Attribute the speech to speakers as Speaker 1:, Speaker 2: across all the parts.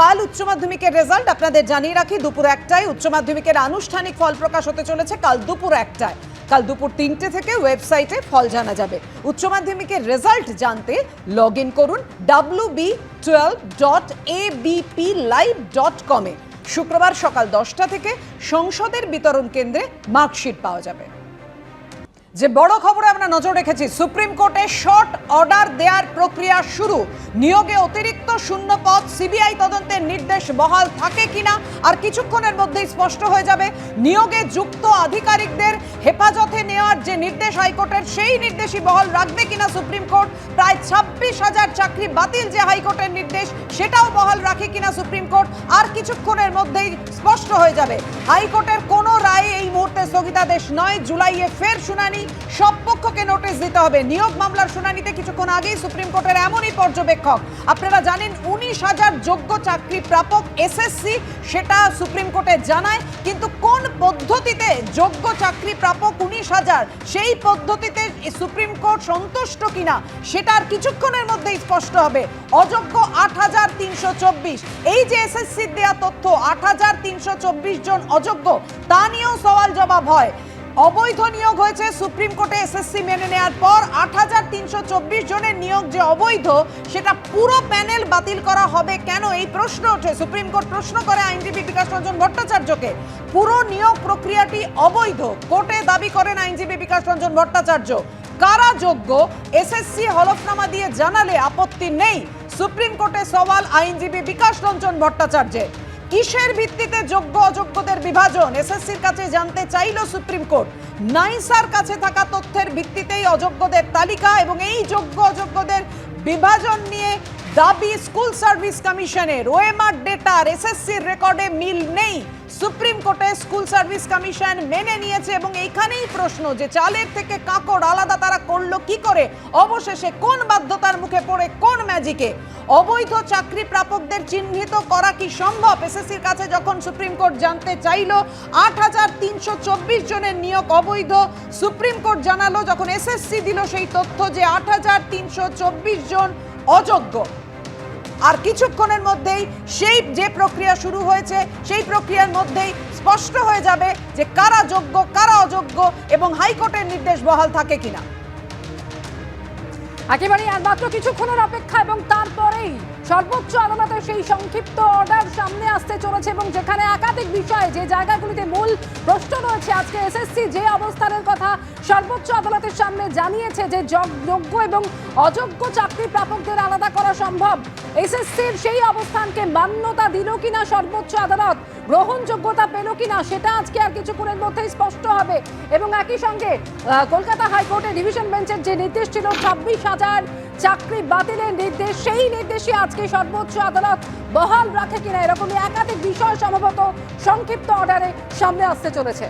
Speaker 1: কাল উচ্চ মাধ্যমিকের রেজাল্ট আপনাদের জানিয়ে রাখি, দুপুর একটায় উচ্চ মাধ্যমিকের আনুষ্ঠানিক ফল প্রকাশ হতে চলেছে কাল দুপুর একটায়। কাল দুপুর তিনটে থেকে ওয়েবসাইটে ফল জানা যাবে। উচ্চ মাধ্যমিকের রেজাল্ট জানতে লগ ইন করুন W B twelve dot A BP live dot কমে শুক্রবার সকাল দশটা থেকে সংসদের বিতরণ কেন্দ্রে মার্কশিট পাওয়া যাবে। যে বড় খবরে আমরা নজর রেখেছি, সুপ্রিম কোর্টে শর্ট অর্ডার দেওয়ার প্রক্রিয়া শুরু। নিয়োগে অতিরিক্ত শূন্য পদ, সিবিআই তদন্তের নির্দেশ বহাল থাকে কিনা আর কিছুক্ষণের মধ্যেই স্পষ্ট হয়ে যাবে। নিয়োগে যুক্ত আধিকারিকদের হেফাজতে নেওয়ার যে নির্দেশ হাইকোর্টের, সেই নির্দেশই বহাল রাখবে কিনা সুপ্রিম কোর্ট। প্রায় ছাব্বিশ হাজার চাকরি বাতিল যে হাইকোর্টের নির্দেশ, সেটাও বহাল রাখে কিনা সুপ্রিম কোর্ট, আর কিছুক্ষণের মধ্যেই স্পষ্ট হয়ে যাবে। হাইকোর্টের কোনো রায় এই মুহূর্তে স্থগিতাদেশ নয়, জুলাইয়ে ফের শুনানি। সব পক্ষকে নোটিশ দিতে হবে। নিয়োগ মামলার শুনানিতে কিছুক্ষণ আগেই সুপ্রিম কোর্টের এমনই পর্যবেক্ষক। আপনারা জানেন, উনিশ হাজার যোগ্য চাকরি প্রাপক এসএসসি, সেটা সুপ্রিম কোর্টে জানায়, কিন্তু কোন পদ্ধতিতে যোগ্য চাকরি প্রাপক উনিশ হাজার, সেই পদ্ধতিতে সুপ্রিম কোর্ট সন্তুষ্ট কিনা সেটার কিছুক্ষণের মধ্যেই স্পষ্ট হবে। অযোগ্য আট হাজার তিনশো চব্বিশ। এই যে এসএসসির দেওয়া তথ্য, আট হাজার তিনশো চব্বিশ জন অযোগ্য, তা নিয়েও সওয়াল জবাব হয়। অবৈধ নিয়োগ হয়েছে, সুপ্রিম কোর্টে এসএসসি মেনে নেওয়ার পর আট হাজার তিনশো চব্বিশ জনের নিয়োগ যে অবৈধ, সেটা পুরো প্যানেল বাতিল করা হবে কেন? এই প্রশ্ন ওঠে। সুপ্রিম কোর্ট প্রশ্ন করে আইনজীবী বিকাশ রঞ্জন ভট্টাচার্যকে। পুরো নিয়োগ প্রক্রিয়াটি অবৈধ। কোর্টে দাবি করেন আইনজীবী বিকাশ রঞ্জন ভট্টাচার্য। কারা যোগ্য? এসএসসি হলফনামা দিয়ে জানালে আপত্তি নেই। সুপ্রিম কোর্টে সওয়াল আইনজীবী বিকাশ রঞ্জন ভট্টাচার্যের। কিসের ভিত্তিতে যোগ্য অযোগ্যদের বিভাজন? এসএসসির কাছে জানতে চাইল সুপ্রিম কোর্ট। নাইসার কাছে থাকা তথ্যের ভিত্তিতেই অযোগ্যদের তালিকা এবং এই যোগ্য অযোগ্যদের বিভাজন নিয়ে দাবি স্কুল সার্ভিস কমিশনের। ওএমআর ডেটার এসএসসির রেকর্ডে মিল নেই। সুপ্রিম কোর্টে স্কুল সার্ভিস কমিশন মেনে নিয়েছে এবং এইখানেই প্রশ্ন যে চালের থেকে কাঁকড় আলাদা তারা করল কি করে? অবশেষে কোন বাধ্যতার মুখে পড়ে, কোন ম্যাজিকে অবৈধ চাকরি প্রাপকদের চিহ্নিত করা কি সম্ভব? এসএসসির কাছে যখন সুপ্রিম কোর্ট জানতে চাইল, আট হাজার তিনশো চব্বিশ জনের নিয়োগ অবৈধ। সুপ্রিম কোর্ট জানালো, যখন এসএসসি দিল সেই তথ্য যে আট হাজার তিনশো চব্বিশ জন অযোগ্য। আর কিছুক্ষণের মধ্যেই সেই যে প্রক্রিয়া শুরু হয়েছে, সেই প্রক্রিয়ার মধ্যেই স্পষ্ট হয়ে যাবে যে কারা যোগ্য, কারা অযোগ্য এবং হাইকোর্টের নির্দেশ বহাল থাকে কিনা।
Speaker 2: একেবারেই আর মাত্র কিছুক্ষণের অপেক্ষা এবং তারপরেই সর্বোচ্চ আদালতের সেই সংক্ষিপ্ত অর্ডার সামনে আসতে চলেছে এবং যেখানে একাধিক বিষয় যে জায়গাগুলিতে মূল প্রশ্ন রয়েছে, আজকে এসএসসি যে অবস্থানের কথা সর্বোচ্চ আদালতের সামনে জানিয়েছে যে যোগ- যোগ্য এবং অযোগ্য চাকরি প্রাপকদের আলাদা করা সম্ভব। এসএসসির সেই অবস্থানকে মান্যতা দিল কিনা সর্বোচ্চ আদালত? গ্রহণযোগ্যতা পেল কিনা সেটা আজকে আর কিছুক্ষণের মধ্যেই স্পষ্ট হবে। এবং একই সঙ্গে কলকাতা হাইকোর্টে ডিভিশন বেঞ্চের যে নির্দেশ ছিল, ছাব্বিশ হাজার চাকরি বাতিলের নির্দেশ, সেই নির্দেশে আজকে সর্বোচ্চ আদালত বহাল রাখে কিনা, এরকমই একাধিক বিষয় সম্ভবত সংক্ষিপ্ত অর্ডারে সামনে আসতে চলেছে।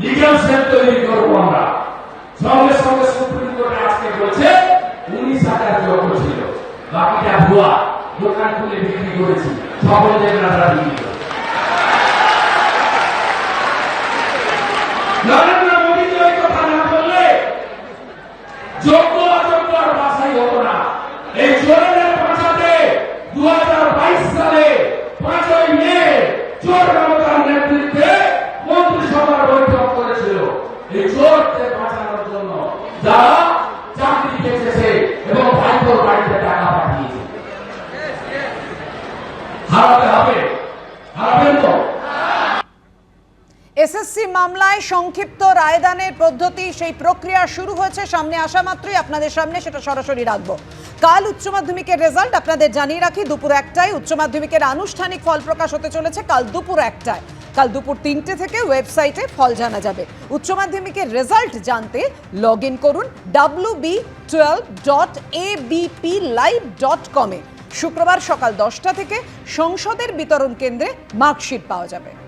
Speaker 3: লিগাল সেল তৈরি করব আমরা। সঙ্গে সঙ্গে সুপ্রিম কোর্টে আজকে বলছে, উনিশ হাজার যোগ্য ছিল। বাকিটা ভুয়া দোকান খুলে বিক্রি করেছি। সকল দেবনাথরা বিক্রি করে নরেন্দ্র মোদী কথা না বললে যোগ্য যারা চাকরি এবং ভাইপোর বাড়িতে টাকা পাঠিয়েছে। হারাতে হবে? হারাবেন তো?
Speaker 1: এসএসসি মামলায় সংক্ষিপ্ত রায়দানের পদ্ধতি, সেই প্রক্রিয়া শুরু হয়েছে সামনে আসা মাত্রই। আপনাদের সামনে সেটা সরাসরি রাখব। কাল উচ্চ মাধ্যমিকের রেজাল্ট আপনাদের জানিয়ে রাখি। দুপুর একটায় উচ্চ মাধ্যমিকের আনুষ্ঠানিক ফল প্রকাশ হতে চলেছে কাল দুপুর একটায়। কাল দুপুর তিনটে থেকে ওয়েবসাইটে ফল জানা যাবে। উচ্চ মাধ্যমিকের রেজাল্ট জানতে লগ ইন করুন W B twelve dot A live dot কমে শুক্রবার সকাল দশটা থেকে সংসদের বিতরণ কেন্দ্রে মার্কশিট পাওয়া যাবে।